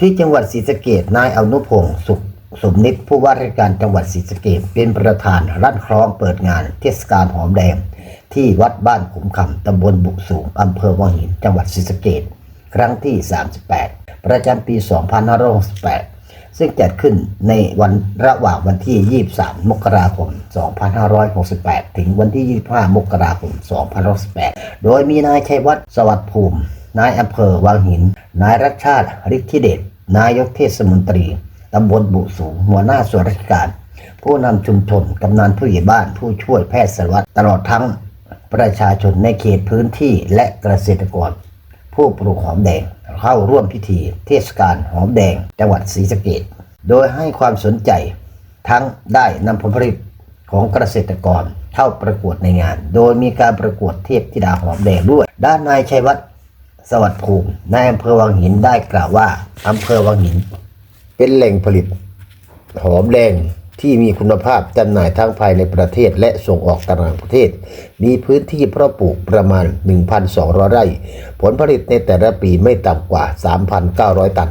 ที่จังหวัดศรีสะเกดนายอนุพงศ์สุขสมนิตผู้ว่าราชการจังหวัดศรีสะเกดเป็นประธานรั่นคล้องเปิดงาน เทศกาลหอมแดงที่วัดบ้านขุมคำตำบลบุสูงอำเภอวังหิน จังหวัดศรีสะเกดครั้งที่ 38 ประจำปี 2568 ซึ่งจัดขึ้นในวันระหว่างวันที่ 23 มกราคม 2568 ถึงวันที่ 25 มกราคม 2568 โดยมีนายชัยวัฒน์สวัสดิ์ภูมิ นายอำเภอวังหิน นายรัชชาติฤทธิเดช นายกเทศมนตรี ตำบลบุสูง หัวหน้าส่วนราชการ ผู้นำชุมชน กำนันผู้ใหญ่บ้าน ผู้ช่วยแพทย์สารวัตร ตลอดทั้งประชาชนในเขตพื้นที่และเกษตรกร ผู้ปลูกหอมแดง เข้าร่วมพิธี เทศกาลหอมแดง จังหวัดศรีสะเกดโดยให้ความสนใจทั้งได้นำผลผลิตของเกษตรกรเข้าประกวดในงาน โดยมีการประกวดเทพธิดาหอมแดงด้วย ด้านนายชัยวัฒน์ สวัสดิ์ภูมินายอำเภอวังหินได้กล่าวว่าอำเภอวังหิน เป็นแหล่งผลิต หอมแดงที่มีคุณภาพจำหน่ายทั้งภายในประเทศและส่งออกต่างประเทศ มีพื้นที่เพาะปลูกประมาณ 1,200 ไร่ ผลผลิตในแต่ละปีไม่ต่ำกว่า 3,900 ตัน